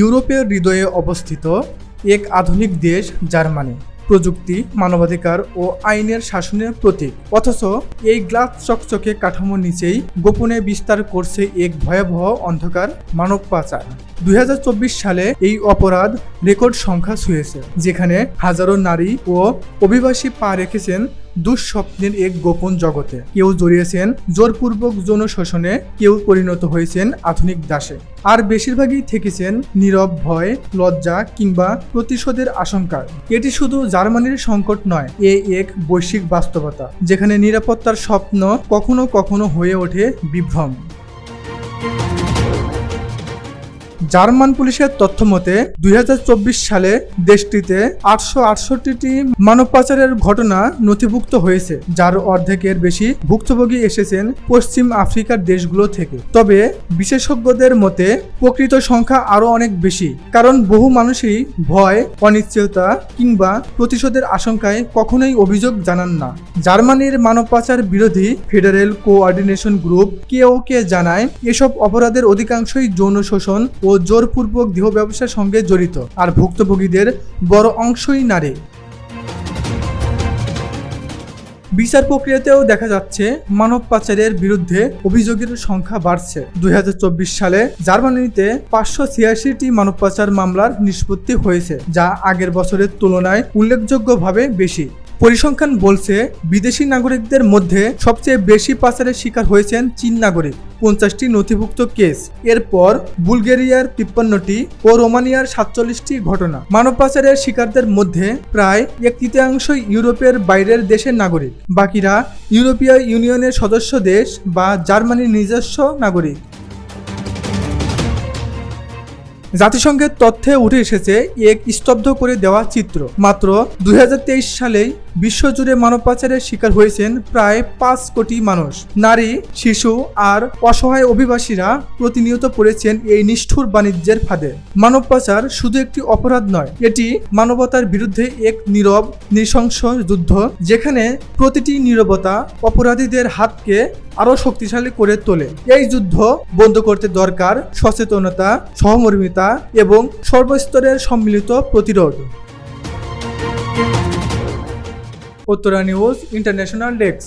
ইউরোপের হৃদয়ে অবস্থিত এক আধুনিক দেশ, জার্মানি। প্রযুক্তি, মানবাধিকার ও আইনের শাসনের প্রতীক। অথচ এই গ্লাস চকচকে কাঠামো নিচেই গোপনে বিস্তার করছে এক ভয়াবহ অন্ধকার মানব পাচার। দুই হাজার চব্বিশ সালে এই অপরাধ রেকর্ড সংখ্যা ছুঁয়েছে, যেখানে হাজারো নারী ও অভিবাসী পা রেখেছেন দুঃস্বপ্নের এক গোপন জগতে। কেউ জড়িয়েছেন জোরপূর্বক যৌন শোষণে কেউ পরিণত হয়েছেন আধুনিক দাসে। আর বেশিরভাগই থেকেছেন নীরব ভয়, লজ্জা কিংবা প্রতিশোধের আশঙ্কায় এটি শুধু জার্মানির সংকট নয়, এ এক বৈশ্বিক বাস্তবতা, যেখানে নিরাপত্তার স্বপ্ন কখনো কখনো হয়ে ওঠে বিভ্রম। জার্মান পুলিশের তথ্য মতে, দুই হাজার চব্বিশ সালে দেশটিতে আটশো আটষট্টিটি মানব পাচারের ঘটনা নথিভুক্ত হয়েছে, যার অর্ধেকের বেশি ভুক্তভোগী এসেছেন পশ্চিম আফ্রিকার দেশগুলো থেকে। তবে বিশেষজ্ঞদের মতে, প্রকৃত সংখ্যা আরও অনেক বেশি, কারণ বহু মানুষই ভয়, অনিশ্চয়তা কিংবা প্রতিশোধের আশঙ্কায় কখনোই অভিযোগ জানান না। জার্মানির মানব পাচার বিরোধী ফেডারেল কোঅর্ডিনেশন গ্রুপ কেও কে জানায়, এসব অপরাধের অধিকাংশই যৌন শোষণ ও জোরপূর্বক দেহ ব্যবসার সঙ্গে জড়িত, আর ভুক্তভোগীদের বড় অংশই নারী। বিচার প্রক্রিয়াতেও দেখা যাচ্ছে, মানব পাচারের বিরুদ্ধে অভিযোগের সংখ্যা বাড়ছে। দুই হাজার চব্বিশ সালে জার্মানিতে পাঁচশো ছিয়াশিটি মানব পাচার মামলার নিষ্পত্তি হয়েছে, যা আগের বছরের তুলনায় উল্লেখযোগ্যভাবে বেশি। পরিসংখ্যান বলছে, বিদেশি নাগরিকদের মধ্যে সবচেয়ে বেশি পাচারের শিকার হয়েছেন চীন নাগরিক। পঞ্চাশটি নথিভুক্ত কেস। এরপর বুলগেরিয়ার তিপ্পান্নটি ও রোমানিয়ার সাতচল্লিশটি ঘটনা। মানব পাচারের শিকারদের মধ্যে প্রায় এক তৃতীয়াংশই ইউরোপের বাইরের দেশের নাগরিক। বাকিরা ইউরোপীয় ইউনিয়নের সদস্য দেশ বা জার্মানির নিজস্ব নাগরিক। জাতিসংঘের তথ্যে উঠে এসেছে এক স্তব্ধ করে দেওয়া চিত্র। মাত্র দু হাজার তেইশ সালেই বিশ্বজুড়ে মানব পাচারের শিকার হয়েছেন প্রায় পাঁচ কোটি মানুষ। নারী, শিশু আর অসহায় অভিবাসীরা প্রতিনিয়ত পড়েছেন এই নিষ্ঠুর বাণিজ্যের ফাঁদে। মানব পাচার শুধু একটি অপরাধ নয়, এটি মানবতার বিরুদ্ধে এক নীরব, নৃশংস যুদ্ধ, যেখানে প্রতিটি নীরবতা অপরাধীদের হাতকে আরও শক্তিশালী করে তোলে। এই যুদ্ধ বন্ধ করতে দরকার সচেতনতা, সহমর্মিতা এবং সর্বস্তরের সম্মিলিত প্রতিরোধ। Uttara news international desk.